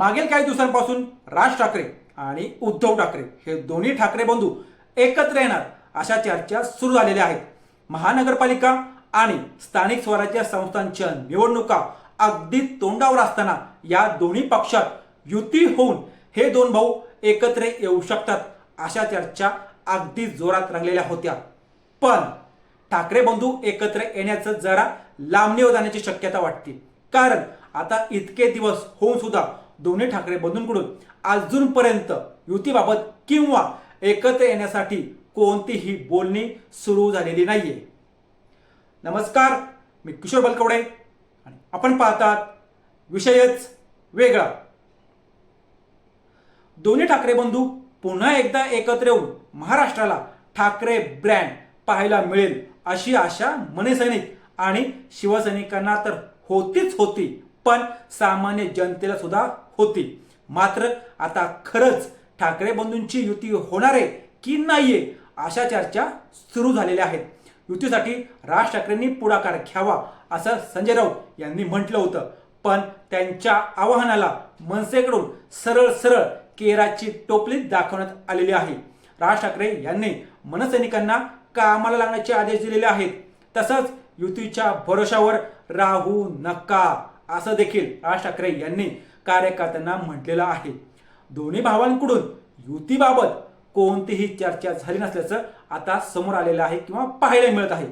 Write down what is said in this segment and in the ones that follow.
मागील काही दिवसांपासून राज ठाकरे आणि उद्धव ठाकरे हे दोन्ही ठाकरे बंधू एकत्र येणार अशा चर्चा सुरू झालेल्या आहेत. महानगरपालिका आणि स्थानिक स्वराज्य संस्थांच्या निवडणुका अगदी तोंडावर असताना या दोन्ही पक्षात युती होऊन हे दोन भाऊ एकत्र येऊ शकतात अशा चर्चा अगदी जोरात रंगलेल्या होत्या. पण ठाकरे बंधू एकत्र येण्याचं जरा लांबणीवर जाण्याची शक्यता वाटते. कारण आता इतके दिवस होऊन सुद्धा दोन्ही ठाकरे बंधूंकडून अजूनपर्यंत युतीबाबत किंवा एकत्र येण्यासाठी कोणतीही बोलणी सुरू झालेली नाहीये. नमस्कार मी किशोर बलकवडे आणि आपण पाहतात विषयच वेगळा. दोन्ही ठाकरे बंधू पुन्हा एकदा एकत्र येऊन महाराष्ट्राला ठाकरे ब्रँड पाहायला मिळेल अशी आशा मनसैनिक आणि शिवसैनिकांना तर होतीच होती. पण सामान्य जनतेला सुद्धा होती. मात्र आता खरंच ठाकरे बंधूंची युती होणार आहे की नाहीये अशा चर्चा सुरू झालेल्या आहेत. युतीसाठी राज ठाकरेंनी पुढाकार घ्यावा असं संजय राऊत यांनी म्हटलं होतं. पण त्यांच्या आवाहनाला मनसेकडून सरळ सरळ केराची टोपली दाखवण्यात आलेली आहे. राज ठाकरे यांनी मनसैनिकांना कामाला लागण्याचे आदेश दिलेले आहेत. तसंच युतीच्या भरोशावर राहू नका. असं देखील राज ठाकरे यांनी कार्यकर्त्यांना म्हटलेलं आहे. दोन्ही भावांकडून युतीबाबत कोणतीही चर्चा झाली नसल्याचं आता समोर आलेलं आहे किंवा पाहायला मिळत आहे.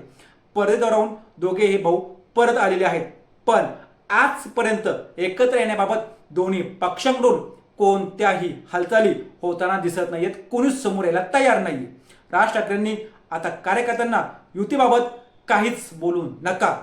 परदेदराहून दोघे हे भाऊ परत आलेले आहेत. पण आजपर्यंत एकत्र येण्याबाबत दोन्ही पक्षांकडून कोणत्याही हालचाली होताना दिसत नाहीयेत. कोणीच समोर यायला तयार नाही राज ठाकरेंनी आता कार्यकर्त्यांना युतीबाबत काहीच बोलू नका.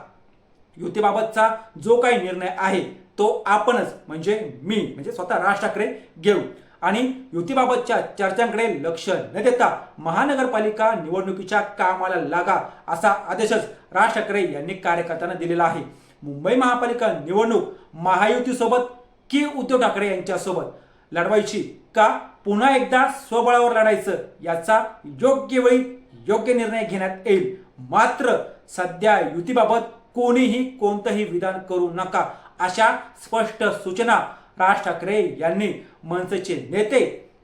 युतीबाबतचा जो काही निर्णय आहे तो आपणच म्हणजे मी म्हणजे स्वतः राज ठाकरे घेऊ. आणि युतीबाबतच्या चर्चांकडे लक्ष न देता महानगरपालिका निवडणुकीच्या कामाला लागा असा आदेशच राज ठाकरे यांनी कार्यकर्त्यांना दिलेला आहे. मुंबई महापालिका निवडणूक महायुतीसोबत की उद्धव ठाकरे यांच्यासोबत? लढवायची का? पुन्हा एकदा स्वबळावर लढायचं याचा योग्य वेळी योग्य निर्णय घेण्यात येईल. मात्र सध्या युतीबाबत कोणीही कोणतंही विधान करू नका अशा स्पष्ट सूचना राज ठाकरे यांनी मनसेचे नेते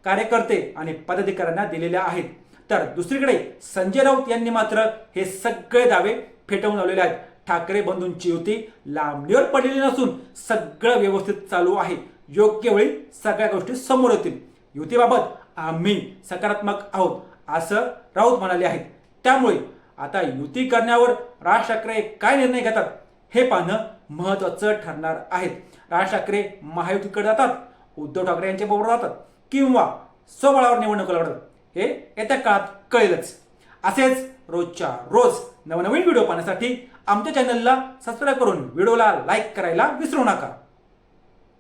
कार्यकर्ते आणि पदाधिकाऱ्यांना दिलेल्या आहेत. तर दुसरीकडे संजय राऊत यांनी मात्र हे सगळे दावे फेटाळून लावलेले आहेत. ठाकरे बंधूंची युती लांबणीवर पडलेली नसून सगळं व्यवस्थित चालू आहे. योग्य वेळी सगळ्या गोष्टी समोर येतील. युतीबाबत आम्ही सकारात्मक आहोत असं राऊत म्हणाले आहेत. त्यामुळे आता युती करण्यावर राज ठाकरे काय निर्णय घेतात हे पाहणं महत्वाचं ठरणार आहेत. राज ठाकरे महायुतीकडे जातात उद्धव ठाकरे यांच्या बरोबर जातात किंवा स्वबळावर निवडणूक लढतात हे येत्या काळात कळेलच. असेच रोजच्या रोज नवनवीन व्हिडिओ पाहण्यासाठी आमच्या चॅनलला सबस्क्राईब करून व्हिडिओला लाईक करायला विसरू नका.